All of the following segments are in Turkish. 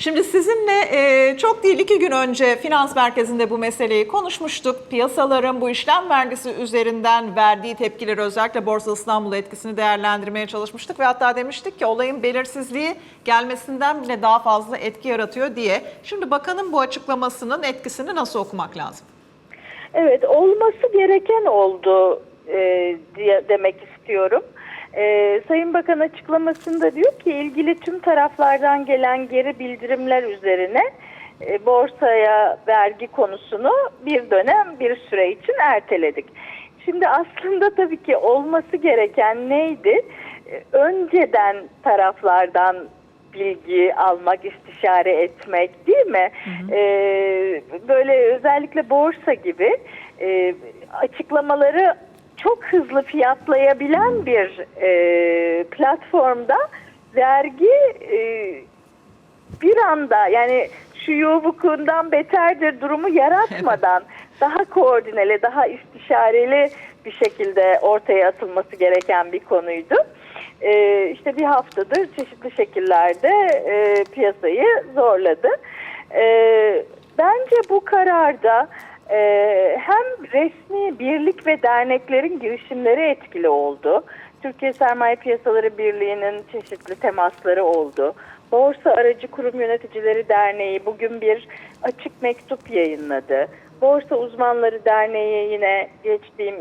Şimdi sizinle e, çok değil iki gün önce finans merkezinde bu meseleyi konuşmuştuk. Piyasaların bu işlem vergisi üzerinden verdiği tepkileri özellikle Borsa İstanbul etkisini değerlendirmeye çalışmıştık. Ve hatta demiştik ki olayın belirsizliği gelmesinden bile daha fazla etki yaratıyor diye. Şimdi bakanın bu açıklamasının etkisini nasıl okumak lazım? Evet, olması gereken oldu e, diye demek istiyorum. E, Sayın Bakan açıklamasında diyor ki ilgili tüm taraflardan gelen geri bildirimler üzerine e, borsaya vergi konusunu bir dönem bir süre için erteledik. Şimdi aslında tabii ki olması gereken neydi? E, önceden taraflardan bilgi almak, istişare etmek değil mi? Ee, böyle özellikle borsa gibi e, açıklamaları çok hızlı fiyatlayabilen bir e, platformda vergi e, bir anda yani şu yuvukundan beterdir durumu yaratmadan daha koordineli, daha istişareli bir şekilde ortaya atılması gereken bir konuydu. Ee, işte bir haftadır çeşitli şekillerde e, piyasayı zorladı. Ee, bence bu kararda hem resmi birlik ve derneklerin girişimleri etkili oldu. Türkiye Sermaye Piyasaları Birliği'nin çeşitli temasları oldu. Borsa Aracı Kurum Yöneticileri Derneği bugün bir açık mektup yayınladı. Borsa Uzmanları Derneği yine geçtiğim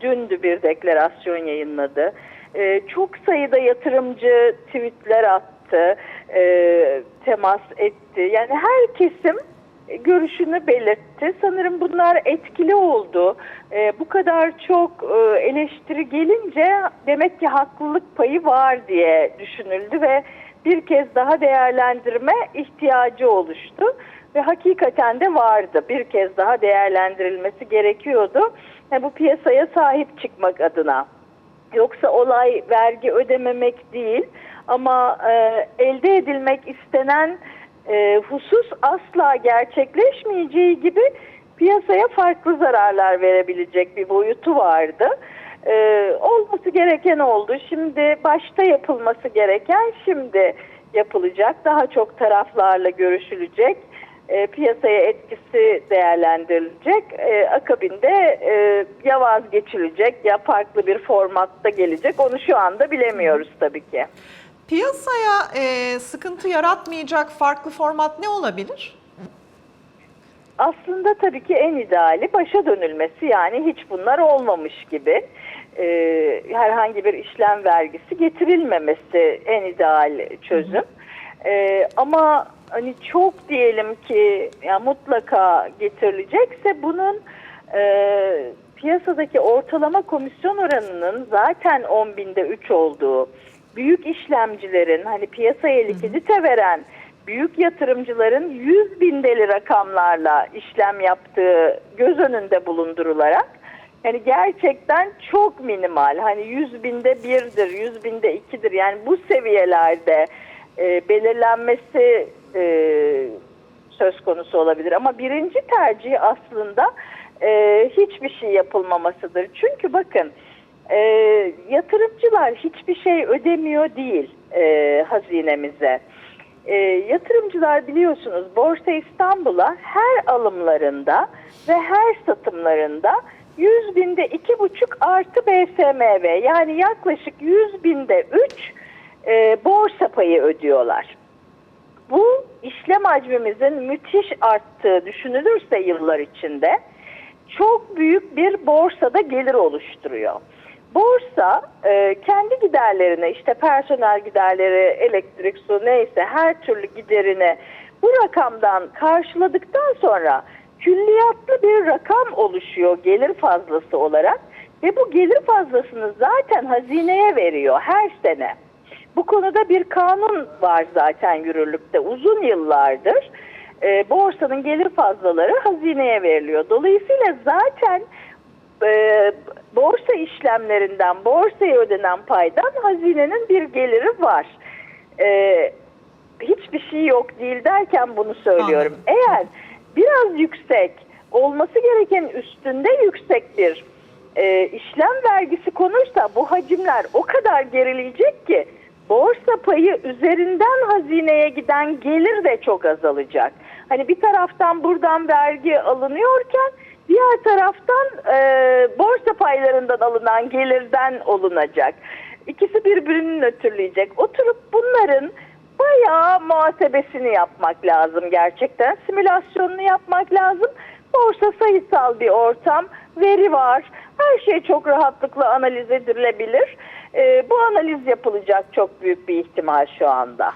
dündü bir deklarasyon yayınladı. Ee, çok sayıda yatırımcı tweetler attı, e, temas etti. Yani her kesim görüşünü belirtti. Sanırım bunlar etkili oldu. Ee, bu kadar çok e, eleştiri gelince demek ki haklılık payı var diye düşünüldü ve bir kez daha değerlendirme ihtiyacı oluştu ve hakikaten de vardı. Bir kez daha değerlendirilmesi gerekiyordu. Yani bu piyasaya sahip çıkmak adına. Yoksa olay vergi ödememek değil ama e, elde edilmek istenen e, husus asla gerçekleşmeyeceği gibi piyasaya farklı zararlar verebilecek bir boyutu vardı. E, olması gereken oldu. Şimdi başta yapılması gereken şimdi yapılacak. Daha çok taraflarla görüşülecek. E, piyasaya etkisi değerlendirilecek. E, akabinde e, ya vazgeçilecek ya farklı bir formatta gelecek. Onu şu anda bilemiyoruz tabii ki. Piyasaya e, sıkıntı yaratmayacak farklı format ne olabilir? Aslında tabii ki en ideali başa dönülmesi yani hiç bunlar olmamış gibi e, herhangi bir işlem vergisi getirilmemesi en ideal çözüm. E, ama hani çok diyelim ki ya mutlaka getirilecekse bunun e, piyasadaki ortalama komisyon oranının zaten 10 binde 3 olduğu, büyük işlemcilerin hani piyasaya likidite veren büyük yatırımcıların 100 bindeli rakamlarla işlem yaptığı göz önünde bulundurularak yani gerçekten çok minimal. Hani 100 binde birdir 100 binde ikidir. Yani bu seviyelerde e, belirlenmesi e, söz konusu olabilir. Ama birinci tercih aslında e, hiçbir şey yapılmamasıdır. Çünkü bakın e, yatırımcılar hiçbir şey ödemiyor değil e, hazinemize. E, yatırımcılar biliyorsunuz Borsa İstanbul'a her alımlarında ve her satımlarında 100 binde 2,5 artı BSMV yani yaklaşık 100 binde 3 e, borsa payı ödüyorlar. Bu işlem hacmimizin müthiş arttığı düşünülürse yıllar içinde çok büyük bir borsada gelir oluşturuyor. Borsa e, kendi giderlerini işte personel giderleri, elektrik, su neyse her türlü giderini bu rakamdan karşıladıktan sonra külliyatlı bir rakam oluşuyor gelir fazlası olarak ve bu gelir fazlasını zaten hazineye veriyor her sene. Bu konuda bir kanun var zaten yürürlükte uzun yıllardır. E, borsanın gelir fazlaları hazineye veriliyor. Dolayısıyla zaten e, borsa işlemlerinden borsaya ödenen paydan hazinenin bir geliri var. E, hiçbir şey yok değil derken bunu söylüyorum. Anladım. Eğer biraz yüksek olması gereken üstünde yüksek bir e, işlem vergisi konursa bu hacimler o kadar gerileyecek ki borsa payı üzerinden hazineye giden gelir de çok azalacak. Hani bir taraftan buradan vergi alınıyorken diğer taraftan e, borsa paylarından alınan gelirden olunacak. İkisi birbirini nötrleyecek. Oturup bunların bayağı muhasebesini yapmak lazım gerçekten. Simülasyonunu yapmak lazım. Borsa sayısal bir ortam, veri var. Her şey çok rahatlıkla analiz edilebilir. Ee, bu analiz yapılacak çok büyük bir ihtimal şu anda.